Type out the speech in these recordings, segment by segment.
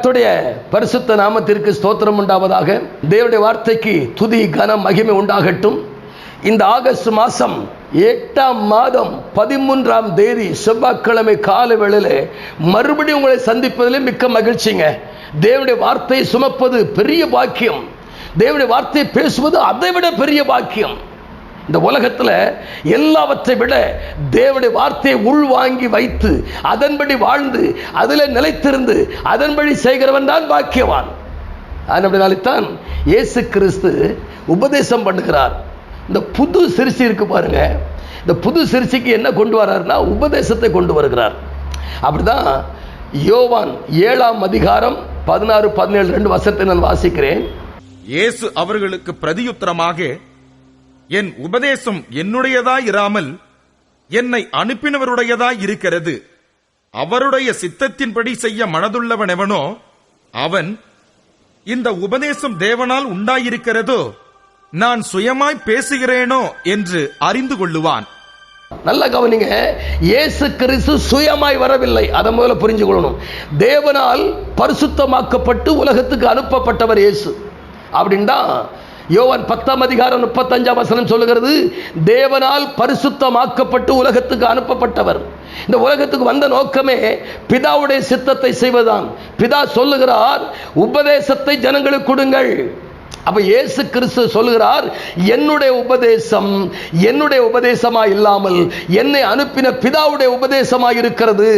கர்த்தருடைய பரிசுத்த நாமத்திற்கு ஸ்தோத்திரம் உண்டாவதாக. தேவனுடைய வார்த்தைக்கு துதி கனம் மகிமை உண்டாகட்டும். இந்த ஆகஸ்ட் மாதம் எட்டாம் மாதம் பதிமூன்றாம் தேதி செவ்வாய்க்கிழமை கால வேளையில் மறுபடியும் உங்களை சந்திப்பதிலே மிக்க மகிழ்ச்சிங்க. தேவனுடைய வார்த்தையை சுமப்பது பெரிய பாக்கியம். தேவனுடைய வார்த்தையை பேசுவது அதை விட பெரிய பாக்கியம். இந்த உலகத்தில் எல்லாவற்றை விட தேவனுடைய வார்த்தையை உள்வாங்கி வைத்து அதன்படி வாழ்ந்து அதில் நிலைத்திருந்து அதன்படி செய்கிறவன் தான் பாக்கியவான். அதனால்தான் இயேசு கிறிஸ்து உபதேசம் பண்ணுகிறார். இந்த புது சிறுசி இருக்கு பாருங்க. இந்த புது சிறுசிக்கு என்ன கொண்டு வர்றாருன்னா உபதேசத்தை கொண்டு வருகிறார். அப்படிதான் யோவான் ஏழாம் அதிகாரம் பதினாறு பதினேழு ரெண்டு வசத்தை நான் வாசிக்கிறேன். இயேசு அவர்களுக்கு பிரதியுத்தரமாக என் உபதேசம் என்னுடையதாய் இராமல் என்னை அனுப்பினவருடையதாய் இருக்கிறது. அவருடைய சித்தத்தின்படி செய்ய மனதுள்ளவன் எவனோ அவன் இந்த உபதேசம் தேவனால் உண்டாயிருக்கிறதோ நான் சுயமாய் பேசுகிறேனோ என்று அறிந்து கொள்ளுவான். நல்ல கவனிங்க இயேசு கிறிஸ்து சுயமாய் வரவில்லை. அதை முதல்ல புரிஞ்சு கொள்ளணும். தேவனால் பரிசுத்தமாக்கப்பட்டு உலகத்துக்கு அனுப்பப்பட்டவர் இயேசு. அப்படின்னா யோவன் பத்தாம் அதிகாரம் முப்பத்தஞ்சாம் வசனம் சொல்லுகிறது தேவனால் பரிசுத்தமாக்கப்பட்டு உலகத்துக்கு அனுப்பப்பட்டவர். இந்த உலகத்துக்கு வந்த நோக்கமே பிதாவுடைய சித்தத்தை செய்வதுதான் பிதா சொல்லுகிறார் உபதேசத்தை ஜனங்களுக்கு கொடுங்கள். அப்ப இயேசு கிறிஸ்து சொல்லுகிறார் என்னுடைய உபதேசம் என்னுடைய உபதேசமா இல்லாமல் என்னை அனுப்பின பிதாவுடைய உபதேசமாய் இருக்கிறது.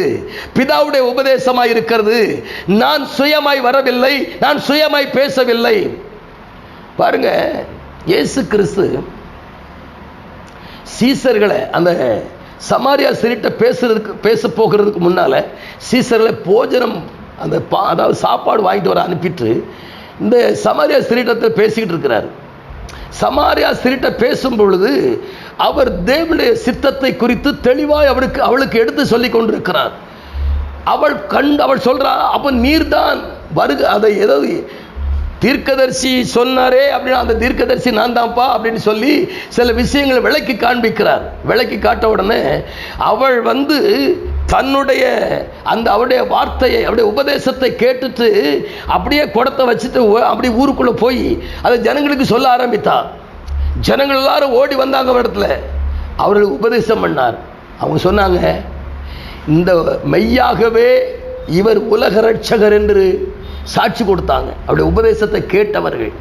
பிதாவுடைய உபதேசமாய் இருக்கிறது. நான் சுயமாய் வரவில்லை நான் சுயமாய் பேசவில்லை. பாருங்க இயேசு கிறிஸ்து சீசர்களை அந்த சமாரியா சிரிட்ட பேசுறதுக்கு பேச போகிறதுக்கு முன்னால சீசர்களை போஜனம் அந்த பா- அதாவது சாப்பாடு வாங்கிட்டு வர அனுப்பிட்டு இந்த சமாரியா ஸ்திரீட்டத்தில் பேசிக்கிட்டு இருக்கிறார். சமாரியா சிரிட்ட பேசும் பொழுது அவர் தேவனுடைய சித்தத்தை குறித்து தெளிவாய் அவருக்கு அவளுக்கு எடுத்து சொல்லிக் கொண்டிருக்கிறார். அவள் கண்டு அவள் சொல்றா அப்ப நீர்தான் வருக அதை ஏதாவது தீர்க்கதரிசி சொன்னாரே அப்படின்னு அந்த தீர்க்கதரிசி நான் தான்ப்பா அப்படின்னு சொல்லி சில விஷயங்களை விளக்கி காண்பிக்கிறார். விளக்கி காட்ட உடனே அவள் வந்து தன்னுடைய அந்த அவருடைய வார்த்தையை அவருடைய உபதேசத்தை கேட்டுட்டு அப்படியே குடத்தை வச்சுட்டு அப்படி அப்படியே போய் அதை ஜனங்களுக்கு சொல்ல ஆரம்பித்தார் ஜனங்கள் எல்லாரும் ஓடி வந்தாங்க இடத்துல. அவர்கள் உபதேசம் பண்ணார். அவங்க சொன்னாங்க இந்த மெய்யாகவே இவர் உலக ரட்சகர் என்று சாட்சி கொடுத்தாங்க. அவருடைய உபதேசத்தை கேட்டவர்கள்.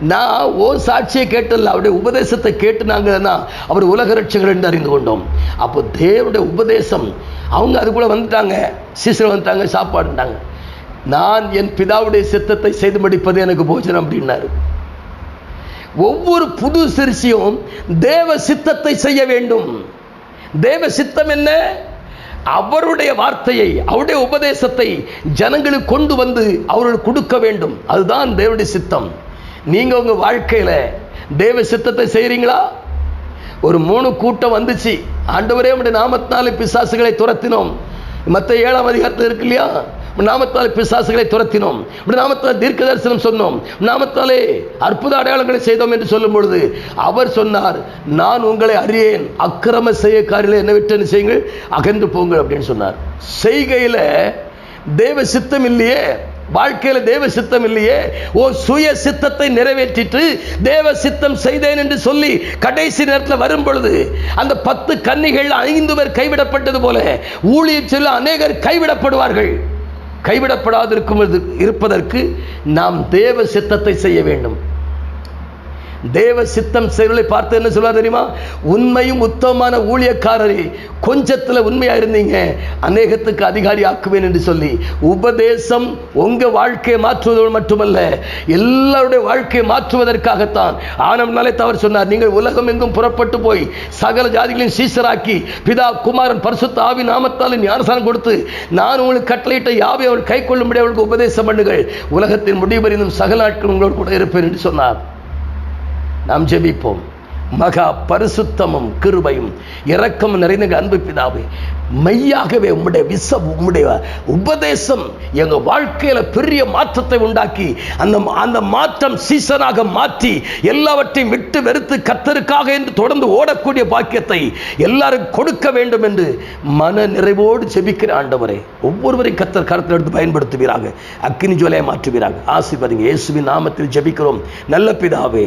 நான் ஓ சாட்சியை கேட்டல அவருடைய உபதேசத்தை கேட்டு அவர் உலக ரட்சகர் என்று அறிந்து கொண்டோம். அப்போ தேவனுடைய உபதேசம் அவங்க அதுக்குள்ள வந்துட்டாங்க. சீசர் வந்துட்டாங்க சாப்பாடுட்டாங்க நான் என் பிதாவுடைய சித்தத்தை செய்து முடிப்பது எனக்கு போஜனம் அப்படின்னாரு. ஒவ்வொரு புது சிறுசியும் தேவ சித்தத்தை செய்ய வேண்டும். தேவ சித்தம் என்ன? அவருடைய வார்த்தையை அவருடைய உபதேசத்தை ஜனங்களுக்கு கொண்டு வந்து அவர்களுக்கு கொடுக்க வேண்டும். அதுதான் தேவனுடைய சித்தம். நீங்க உங்க வாழ்க்கையில தேவ சித்தத்தை செய்கிறீங்களா ஒரு மூணு கூட்டம் வந்துச்சு. ஆண்டவரே உடைய நாமத்தினாலே பிசாசுகளை துரத்தினோம். மற்ற ஏழாம் அதிகாரத்தில் இருக்கு இல்லையா? நாமத்தால் பிசாசுகளை துரத்தினோம். நாமத்தால் தீர்க்க தரிசனம் சொன்னோம். நாமத்தாலே அற்புத அடையாளங்களை செய்தோம் என்று சொல்லும் பொழுது அவர் சொன்னார் நான் உங்களை அறியேன். அக்கிரம செய்யக்காரில் என்ன விட்டு செய்யுங்கள். அகன்று போங்கள் அப்படின்னு சொன்னார். செய்கையில தேவ சித்தம் இல்லையே. வாழ்க்கையில தேவ சித்தம் இல்லையே. ஓ சுய சித்தத்தை நிறைவேற்றிட்டு தேவ சித்தம் செய்தேன் என்று சொல்லி கடைசி நேரத்தில் வரும் பொழுது அந்த பத்து கன்னிகள் ஐந்து பேர் கைவிடப்பட்டது போல ஊழியர் செல்ல அநேகர் கைவிடப்படுவார்கள். கைவிடப்படாதிருக்கும் இருப்பதற்கு நாம் தேவ சித்தத்தை செய்ய வேண்டும். தேவ சித்தம் செயல்களை பார்த்து என்ன சொல்ல தெரியுமா? உண்மையும் உத்தமமான ஊழியக்காரரே கொஞ்சத்துல உண்மையாக இருந்தீங்க அநேகத்துக்கு அதிகாரி ஆக்குவேன் என்று சொல்லி உபதேசம் உங்க வாழ்க்கையை மாற்றுவதோடு மட்டுமல்ல எல்லாருடைய வாழ்க்கையை மாற்றுவதற்காகத்தான். ஆனம்னாலே தவறு சொன்னார் நீங்கள் உலகம் எங்கும் புறப்பட்டு போய் சகல ஜாதிகளையும் சீசராக்கி பிதா குமாரன் பரிசுத்த ஆவி நாமத்தால் ஞானசானம் கொடுத்து நான் உங்களுக்கு கட்டளையிட்ட யாவை அவள் கை கொள்ளும்படி அவளுக்கு உபதேசம் பண்ணுங்கள். உலகத்தின் முடிவறிந்தும் சகல நாட்கள் உங்களோடு கூட இருப்பேன் என்று சொன்னார். நாம் ஜெபிப்போம். மகா பரிசுத்தமும் கிருபையும் இரக்கம் நிறைந்த அன்பு பிதாவே மெய்யாகவே உம்முடைய விச உம்முடைய உபதேசம் எங்க வாழ்க்கையில பெரிய மாற்றத்தை உண்டாக்கி அந்த அந்த மாற்றம் சீசனாக மாற்றி எல்லாவற்றையும் விட்டு வெறுத்து கத்தருக்காக என்று தொடர்ந்து ஓடக்கூடிய பாக்கியத்தை எல்லாரும் கொடுக்க வேண்டும் என்று மன நிறைவோடு செபிக்கிற ஆண்டவரே ஒவ்வொருவரையும் கத்தர் கருத்தில் எடுத்து பயன்படுத்துவீராக அக்னி ஜோலையை மாற்றுவீராக. ஆசீர்வதிங்க இயேசுவின் நாமத்தில் ஜெபிக்கிறோம். நல்ல பிதாவே